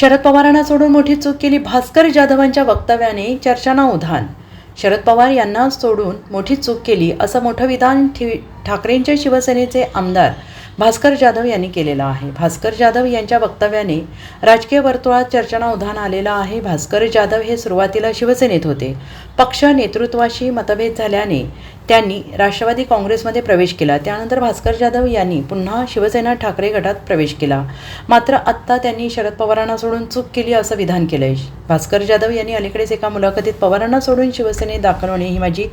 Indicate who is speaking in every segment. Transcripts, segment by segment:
Speaker 1: शरद पवारांना सोडून मोठी चूक केली भास्कर जाधवांच्या वक्तव्याने चर्चांना उधाण. शरद पवार यांना सोडून मोठी चूक केली असं मोठं विधान ठि ठाकरेंच्या शिवसेनेचे आमदार भास्कर जाधव यांनी केलेलं आहे. भास्कर जाधव यांच्या वक्तव्याने राजकीय वर्तुळात चर्चांना उधाण आलेलं आहे. भास्कर जाधव हे सुरुवातीला शिवसेनेत होते. पक्ष नेतृत्वाशी मतभेद झाल्याने त्यांनी राष्ट्रवादी काँग्रेसमध्ये प्रवेश केला. त्यानंतर भास्कर जाधव यांनी पुन्हा शिवसेना ठाकरे गटात प्रवेश केला. मात्र आत्ता त्यांनी शरद पवारांना सोडून चूक केली असं विधान केलंय. भास्कर जाधव यांनी अलीकडेच एका मुलाखतीत पवारांना सोडून शिवसेनेत दाखल होणे ही माझी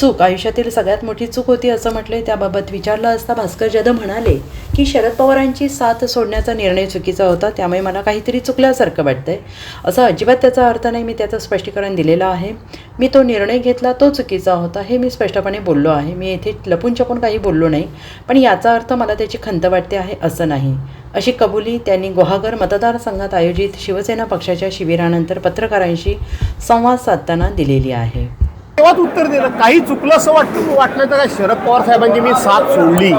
Speaker 1: चूक. आयुष्यातील सगळ्यात मोठी चूक होती असं म्हटले त्याबाबत विचारलं असता भास्कर जाधव म्हणाले की शरद पवारांची साथ सोडण्याचा निर्णय चुकीचा होता. त्यामुळे मला काहीतरी चुकल्यासारखं वाटतंय. असं अजिबात त्याचा अर्थ नाही. मी त्याचं स्पष्टीकरण दिलेलं आहे. मी तो निर्णय घेतला तो चुकीचा होता हे मी स्पष्टपणे बोललो आहे. मी येथे लपून छपून काही बोललो नाही. पण याचा अर्थ मला त्याची खंत वाटते आहे असं नाही. अशी कबुली त्यांनी गुहागर मतदारसंघात आयोजित शिवसेना पक्षाच्या शिबिरानंतर पत्रकारांशी संवाद साधताना दिलेली आहे.
Speaker 2: तेव्हाच उत्तर दिलं काही चुकलं असं वाटतं? वाटलं तर शरद पवार साहेबांची मी साथ सोडली.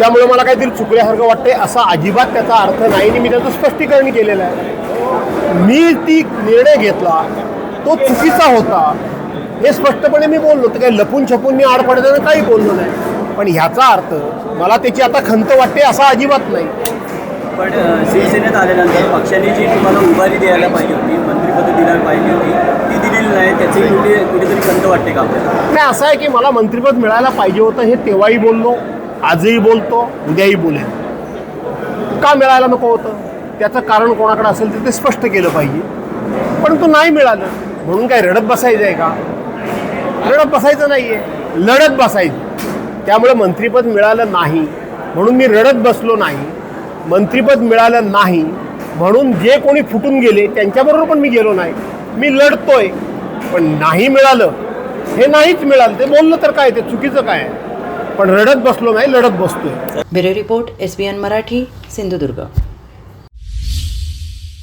Speaker 2: त्यामुळे मला काहीतरी चुकल्यासारखं वाटतंय असा अजिबात त्याचा अर्थ नाही आणि मी त्याचं स्पष्टीकरण केलेलं आहे. मी ती निर्णय घेतला. तो चुकीचा होता. हे स्पष्टपणे मी बोललो तर काही लपून छपून मी आड पडताना काही बोललो नाही. पण ह्याचा अर्थ मला त्याची आता खंत वाटते असा अजिबात नाही.
Speaker 3: पण शिवसेनेत आल्यानंतर पक्षाने जी तुम्हाला उभारी द्यायला पाहिजे होती मंत्रिपद द्यायला पाहिजे होती ती दिलेली नाही त्याची कुठे कुठेतरी खंत वाटते का आपल्याला?
Speaker 2: नाही असं आहे की मला मंत्रिपद मिळायला पाहिजे होतं हे तेव्हाही बोललो आजही बोलतो उद्याही बोलेन. का मिळायला नको होतं? त्याचं कारण कोणाकडे असेल तर ते स्पष्ट केलं पाहिजे. परंतु नाही मिळालं. म्हणून काय रडत बसायचं आहे का? रडत बसायचं नाही आहे लढत बसायचं. त्यामुळे मंत्रिपद मिळालं नाही. म्हणून मी रडत बसलो नाही. मंत्रिपद मिळालं नाही. म्हणून जे कोणी फुटून गेले त्यांच्याबरोबर पण मी गेलो नाही. मी लढतोय. पण नाही मिळालं. हे नाहीच मिळालं. ते बोललं तर काय? ते चुकीचं काय? आहे? पण रडत बसलो नाही लढत बसतोय.
Speaker 1: Bureau report S B N Marathi Sindhudurg.